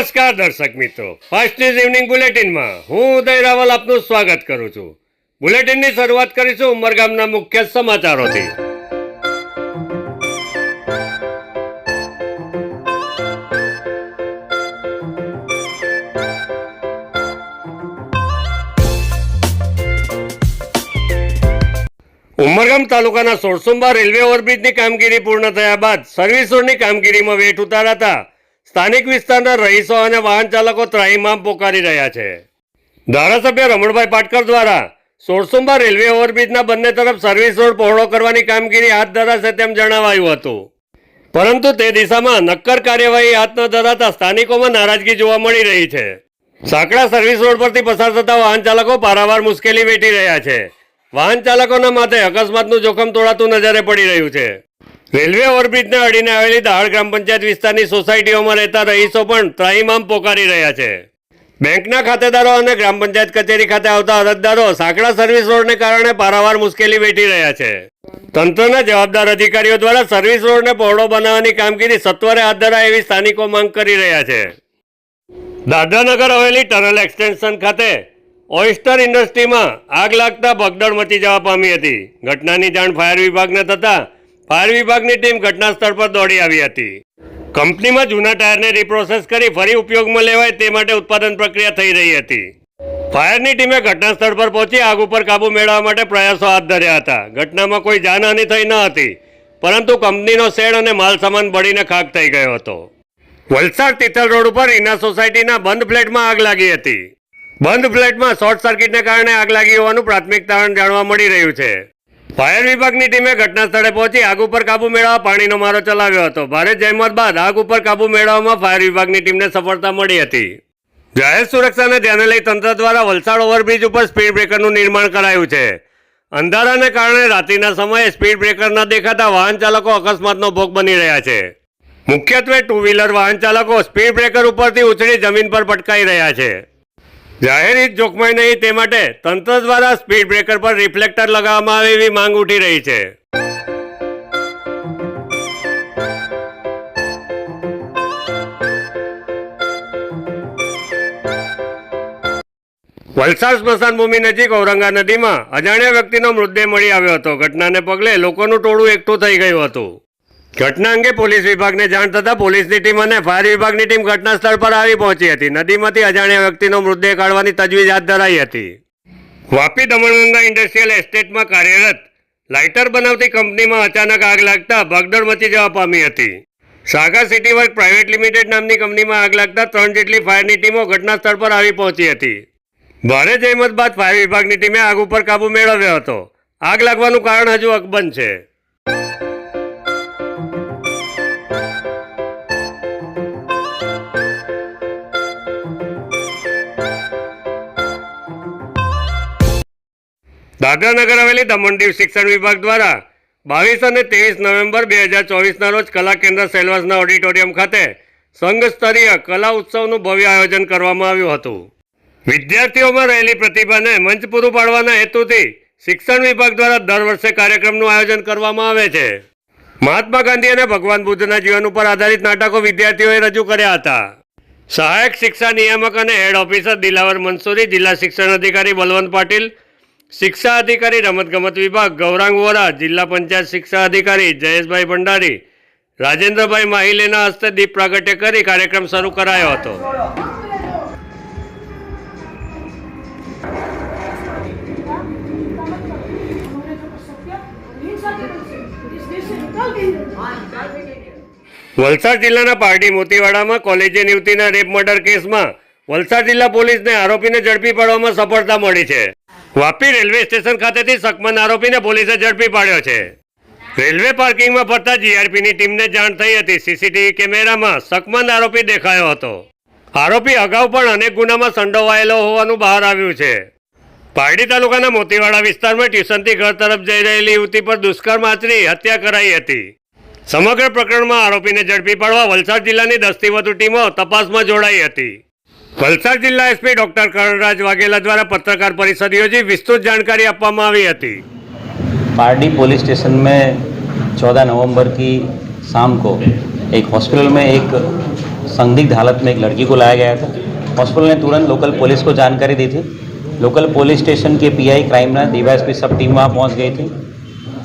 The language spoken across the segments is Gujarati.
નમસ્કાર દર્શક મિત્રો. ફાસ્ટ ન્યૂઝ ઇવનિંગ બુલેટિનમાં હું ઉદય રાવલ આપનું સ્વાગત કરું છું. બુલેટિનની શરૂઆત કરીશું ઉમરગામના મુખ્ય સમાચારોથી. ઉમરગામ તાલુકાના સોરસુંબા રેલવે ઓવરબ્રિજની કામગીરી પૂર્ણ થયા બાદ સર્વિસ રોડની કામગીરીમાં વેઠ ઉતારાતા સ્થાનિક વિસ્તારના રહીશો અને વાહન ચાલકો ત્રાહીમામ પોકારી રહ્યા છે. ધારાસભ્ય રમણભાઈ પાટકર દ્વારા સોરસુંબા રેલવે ઓવરબ્રિજના બંને તરફ સર્વિસ રોડ પહોળો કરવાની કામગીરી હાથ ધરાશે તેમ જણાવાયું હતું. પરંતુ તે દિશામાં નક્કર કાર્યવાહી હાથ ન ધરાતા સ્થાનિકોમાં નારાજગી જોવા મળી રહી છે. સાંકડા સર્વિસ રોડ પરથી પસાર થતા વાહન ચાલકો પારાવાર મુશ્કેલી વેઠી રહ્યા છે. વાહન ચાલકોના માથે અકસ્માતનું જોખમ તોડાતું નજરે પડી રહ્યું છે. રેલવે ઓર્બિટને અડીને આવેલી દહાડ ગ્રામ પંચાયત વિસ્તારની સોસાયટીઓમાં રહેતા રહીશો પણ ત્રાહીમામ પોકારી રહ્યા છે. બેંકના ખાતેદારો અને ગ્રામ પંચાયત કચેરી ખાતે આવતા અરજદારો સાંકડા સર્વિસ રોડને કારણે પારાવાર મુશ્કેલી વેઠી રહ્યા છે. તંત્રના જવાબદાર અધિકારીઓ દ્વારા સર્વિસ રોડને પહોળો બનાવવાની કામગીરી સત્વરે હાથ ધરાય એવી સ્થાનિકો માંગ કરી રહ્યા છે. દાદરાનગર હવેલી ટનલ એક્સટેન્શન ખાતે ઓઇસ્ટર ઇન્ડસ્ટ્રીમાં આગ લાગતા ભગદડ મચી જવા પામી હતી. ઘટનાની જાણ ફાયર વિભાગને થતાં ફાયર વિભાગની ટીમ ઘટના સ્થળ પર દોડી આવી હતી. કંપનીમાં જૂના ટાયરને રિપ્રોસેસ કરી ફરી ઉપયોગમાં લેવાય તે માટે ઉત્પાદન પ્રક્રિયા થઈ રહી હતી. ફાયરની ટીમે ઘટના સ્થળ પર પહોંચી આગ ઉપર કાબુ મેળવવા માટે પ્રયાસો હાથ ધર્યા હતા. ઘટનામાં કોઈ જાનહાની થઈ ન હતી, પરંતુ કંપનીનો શેડ અને માલ સામાન બળીને ખાક થઈ ગયો હતો. વલસાડ તિથલ રોડ ઉપર ઇના સોસાયટીના બંધ ફ્લેટમાં આગ લાગી હતી. બંધ ફ્લેટમાં શોર્ટ સર્કિટને કારણે આગ લાગી હોવાનું પ્રાથમિક તારણ જાણવા મળી રહ્યું છે. ફાયર વિભાગની ટીમે ઘટના સ્થળે પહોંચી આગ ઉપર કાબુ મેળવવા પાણીનો મારો ચલાવ્યો હતો. ભારે જહેમત બાદ આગ ઉપર કાબુ મેળવવામાં ફાયર વિભાગની ટીમને સફળતા મળી હતી. જાહેર સુરક્ષાને ધ્યાને લઈ તંત્ર દ્વારા વલસાડ ઓવરબ્રિજ ઉપર સ્પીડ બ્રેકરનું નિર્માણ કરાયું છે. અંધારાને કારણે રાત્રિના સમયે સ્પીડ બ્રેકર ન દેખાતા વાહન ચાલકો અકસ્માતનો ભોગ બની રહ્યા છે. મુખ્યત્વે ટુ વ્હીલર વાહન ચાલકો સ્પીડ બ્રેકર ઉપરથી ઉછળી જમીન પર પટકાઈ રહ્યા છે. જાહેર હિત જોખમાય નહીં તે માટે તંત્ર દ્વારા સ્પીડ બ્રેકર પર રિફ્લેક્ટર લગાવવામાં આવે એવી માંગ ઉઠી રહી છે. વલસાડ સ્મશાન ભૂમિ નજીક ઔરંગા નદીમાં અજાણ્યા વ્યક્તિનો મૃતદેહ મળી આવ્યો હતો. ઘટનાને પગલે લોકોનું ટોળું એકઠું થઈ ગયું હતું. ઘટના અંગે પોલીસ વિભાગને જાણ થતાં પોલીસની ટીમ અને ફાયર વિભાગની ટીમ ઘટના સ્થળ પર આવી પહોંચી હતી. નદીમાંથી અજાણ્યા વ્યક્તિનો મૃતદેહ કાઢવાની તજવીજ હાથ ધરાઈ હતી. વાપી દમણગંગા ઇન્ડસ્ટ્રીયલ એસ્ટેટમાં કાર્યરત લાઇટર બનાવતી કંપનીમાં અચાનક આગ લાગતા ભગદડ મચી જવા પામી હતી. Sagar city work private limited નામની કંપનીમાં આગ લાગતા ત્રણ જેટલી ફાયરની ટીમો ઘટના સ્થળ પર આવી પહોંચી હતી. ભારે જહેમત બાદ ફાયર વિભાગની ટીમે આગ ઉપર કાબુ મેળવ્યો હતો. આગ લાગવાનું કારણ હજુ અકબંધ છે. દાદરાનગર હવેલી દમણ દીવ શિક્ષણ વિભાગ દ્વારા બાવીસ અને ત્રેવીસ નવેમ્બર બે હજાર ચોવીસના રોજ કલા કેન્દ્ર સેલવાસના ઓડિટોરિયમ ખાતે સંઘ સ્તરીય કલા ઉત્સવનું ભવ્ય આયોજન કરવામાં આવ્યું હતું. વિદ્યાર્થીઓમાં રહેલી પ્રતિભાને મંચ પૂરું પાડવાના હેતુથી શિક્ષણ વિભાગ દ્વારા દર વર્ષે કાર્યક્રમનું આયોજન કરવામાં આવે છે. મહાત્મા ગાંધી અને ભગવાન બુદ્ધના જીવન ઉપર આધારિત નાટકો વિદ્યાર્થીઓએ રજૂ કર્યા હતા. સહાયક શિક્ષા નિયામક અને હેડ ઓફિસર દિલાવર મંસૂરી, જિલ્લા શિક્ષણ અધિકારી બલવંત પાટીલ શિક્ષા અધિકારી રમતગમત વિભાગ ગૌરાંગ વોરા જિલ્લા પંચાયત શિક્ષા અધિકારી જયેશભાઈ ભંડારી, રાજેન્દ્રભાઈ માહિલેના હસ્તે દીપ પ્રાગટ્ય કરી કાર્યક્રમ શરૂ કરાયો હતો. વલસાડ જિલ્લાના પારડી મોતીવાડામાં કોલેજે યુવતીના રેપ મર્ડર કેસમાં વલસાડ જિલ્લા પોલીસને આરોપીને ઝડપી પાડવામાં સફળતા મળી છે. વાપી રેલવે સ્ટેશન ખાતેથી સકમન આરોપીને પોલીસે ઝડપી પાડ્યો છે. રેલવે પાર્કિંગમાં ફરતા જીઆરપીની ટીમને જાણ થઈ હતી. સીસીટીવી કેમેરામાં સકમન આરોપી દેખાયો હતો. આરોપી અગાઉ પણ અનેક ગુનામાં સંડોવાયેલો હોવાનું બહાર આવ્યું છે. પારડી તાલુકાના મોતીવાડા વિસ્તારમાં ટ્યુશનથી ઘર તરફ જઈ રહેલી યુવતી પર દુષ્કર્મ આચરી હત્યા કરાઈ હતી. સમગ્ર પ્રકરણમાં આરોપીને ઝડપી પાડવા વલસાડ જિલ્લાની દસથી વધુ ટીમો તપાસમાં જોડાઈ હતી. વલસાડ જિલ્લા એસપી ડોક્ટર કરણરાજ વાઘેલા દ્વારા પત્રકાર પરિષદ યોજી વિસ્તૃત જાણકારી આપવામાં આવી હતી पारडी पुलिस स्टेशन में 14 नवंबर की शाम को एक हॉस्पिटल में एक संदिग्ध हालत में एक लड़की को लाया गया था हॉस्पिटल ने तुरंत लोकल पुलिस को जानकारी दी थी लोकल पुलिस स्टेशन के पीआई क्राइम ब्रांच डीवाईएसपी सब टीम वहाँ पहुँच गई थी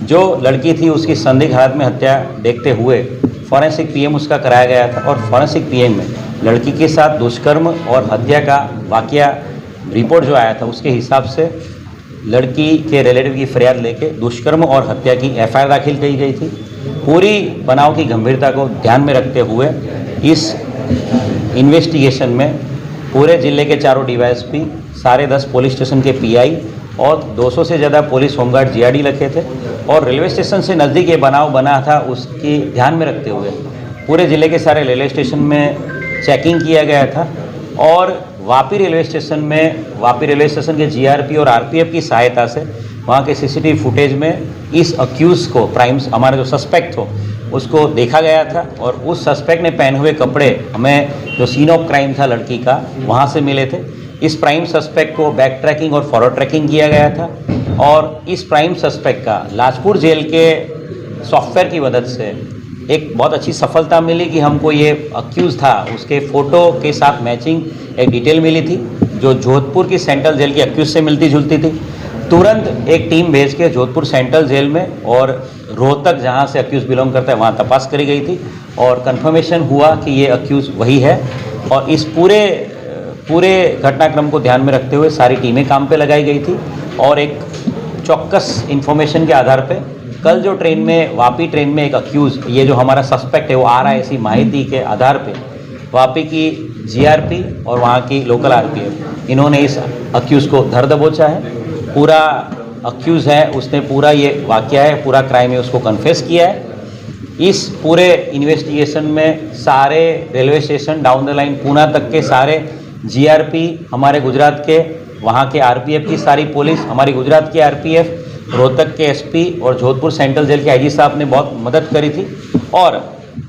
जो लड़की थी उसकी संदिग्ध हालत में हत्या देखते हुए फॉरेंसिक पीएम उसका कराया गया था और फॉरेंसिक पीएम में लड़की के साथ दुष्कर्म और हत्या का वाकया रिपोर्ट जो आया था, उसके हिसाब से लड़की के रिलेटिव की फरियाद लेके दुष्कर्म और हत्या की एफआईआर दाखिल की गई थी। पूरी बनाव की गंभीरता को ध्यान में रखते हुए इस इन्वेस्टिगेशन में पूरे ज़िले के चारों डीवाईएसपी सारे दस पुलिस स्टेशन के पीआई और 200 से ज़्यादा पुलिस होमगार्ड जीआरडी रखे थे और रेलवे स्टेशन से नज़दीक ये बनाव बना था, उसकी ध्यान में रखते हुए। पूरे ज़िले के सारे रेलवे स्टेशन में चेकिंग किया गया था और वापी रेलवे स्टेशन में, वापी रेलवे स्टेशन के जीआरपी और आरपीएफ की सहायता से वहाँ के सीसीटीवी फुटेज में इस अक्यूज़ को प्राइम्स हमारा जो सस्पेक्ट हो, उसको देखा गया था और उस सस्पेक्ट ने पहने हुए कपड़े, हमें जो सीन ऑफ़ क्राइम था लड़की का, वहाँ से मिले थे। इस प्राइम सस्पेक्ट को बैक ट्रैकिंग और फॉरवर्ड ट्रैकिंग किया गया था और इस प्राइम सस्पेक्ट का लाजपुर जेल के सॉफ्टवेयर की मदद से एक बहुत अच्छी सफलता मिली कि हमको ये अक्यूज़ था। उसके फ़ोटो के साथ मैचिंग एक डिटेल मिली थी, जो जोधपुर की सेंट्रल जेल की अक्यूज़ से मिलती जुलती थी। तुरंत एक टीम भेज के जोधपुर सेंट्रल जेल में और रोहतक, जहाँ से अक्यूज़ बिलोंग करता है, वहाँ तपास करी गई थी और कंफर्मेशन हुआ कि ये अक्यूज़ वही है। और इस पूरे पूरे घटनाक्रम को ध्यान में रखते हुए सारी टीमें काम पे लगाई गई थी और एक चौक्कस इन्फॉर्मेशन के आधार पे कल जो ट्रेन में, वापी ट्रेन में एक अक्यूज़ ये जो हमारा सस्पेक्ट है, वो आ रहा है ऐसी माहिती के आधार पे वापी की जीआरपी और वहाँ की लोकल आरपीएफ इन्होंने इस अक्यूज़ को धर दबोचा है। पूरा अक्यूज़ है, उसने पूरा ये वाक्य है, पूरा क्राइम है, उसको कन्फेस किया है। इस पूरे इन्वेस्टिगेशन में सारे railway station down the line Poona तक के सारे जीआरपी हमारे गुजरात के, वहाँ के आरपीएफ की सारी पुलिस हमारी गुजरात की आरपीएफ रोहतक के एसपी और जोधपुर सेंट्रल जेल के आईजी साहब ने बहुत मदद करी थी। और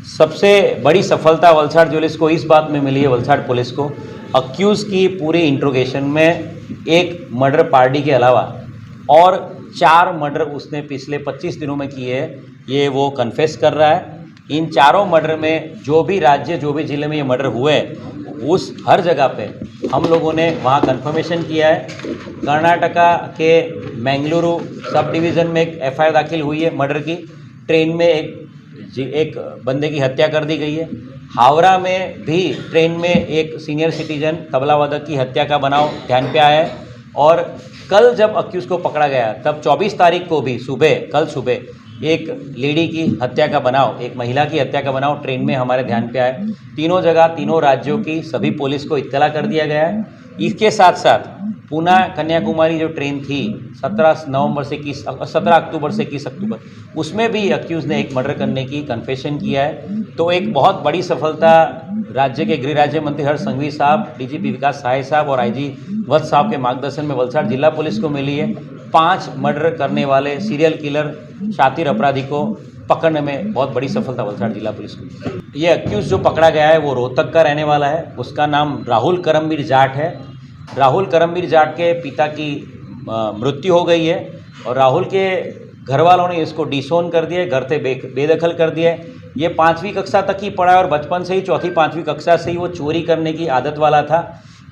सबसे बड़ी सफलता वलसाड़ पुलिस को इस बात में मिली है, वलसाड़ पुलिस को अक्यूज़ की पूरी इंट्रोगेशन में एक मर्डर पार्टी के अलावा और चार मर्डर उसने पिछले 25 दिनों में किए ये वो कन्फेस कर रहा है। इन चारों मर्डर में जो भी राज्य, जो भी ज़िले में ये मर्डर हुए, उस हर जगह पे हम लोगों ने वहाँ कंफर्मेशन किया है। कर्नाटका के मैंगलुरु सब डिवीज़न में एक एफआईआर दाखिल हुई है मर्डर की। ट्रेन में एक एक बंदे की हत्या कर दी गई है। हावड़ा में भी ट्रेन में एक सीनियर सिटीजन तबला वादक की हत्या का बनाव ध्यान पे आया है। और कल जब अक्यूज़ को पकड़ा गया, तब 24 तारीख को भी सुबह, कल सुबह एक लेडी की हत्या का बनाव एक महिला की हत्या का बनाव ट्रेन में हमारे ध्यान पे आया तीनों जगह, तीनों राज्यों की सभी पुलिस को इत्तला कर दिया गया है। इसके साथ साथ पूना कन्याकुमारी जो ट्रेन थी 17 नवंबर से इक्कीस, सत्रह अक्टूबर से इक्कीस अक्टूबर, उसमें भी अक्यूज़ ने एक मर्डर करने की कन्फेशन किया है। तो एक बहुत बड़ी सफलता राज्य के गृह राज्य मंत्री हर्ष संघवी साहब, डीजीपी विकास सहाय साहब और आईजी वत्स साहब के मार्गदर्शन में वलसाड़ जिला पुलिस को मिली है। पाँच मर्डर करने वाले सीरियल किलर, शातिर अपराधी को पकड़ने में बहुत बड़ी सफलता, वलसाड़ जिला पुलिस को। ये अक्यूज़ जो पकड़ा गया है, वो रोहतक का रहने वाला है। उसका नाम राहुल करमवीर जाट है। राहुल करमवीर जाट के पिता की मृत्यु हो गई है और राहुल के घर वालों ने इसको डिसोन कर दिया घर से बेदखल कर दिया ये पाँचवीं कक्षा तक ही पढ़ा और बचपन से ही, चौथी, पाँचवीं कक्षा से ही वो चोरी करने की आदत वाला था।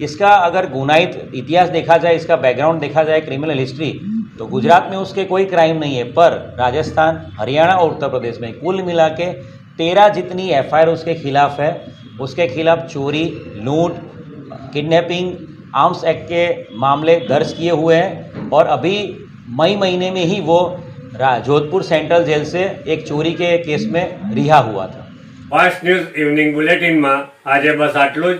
इसका अगर गुनाहित इतिहास देखा जाए इसका बैकग्राउंड देखा जाए क्रिमिनल हिस्ट्री तो गुजरात में उसके कोई क्राइम नहीं है पर राजस्थान हरियाणा और उत्तर प्रदेश में कुल मिला के तेरह जितनी एफ उसके खिलाफ है उसके खिलाफ चोरी लूट किडनैपिंग आर्म्स एक्ट के मामले दर्ज किए हुए हैं और अभी मई महीने में ही वो रा- जोधपुर सेंट्रल जेल से एक चोरी के केस में रिहा हुआ था ફાસ્ટ ન્યૂઝ ઇવનિંગ બુલેટિનમાં આજે બસ આટલું જ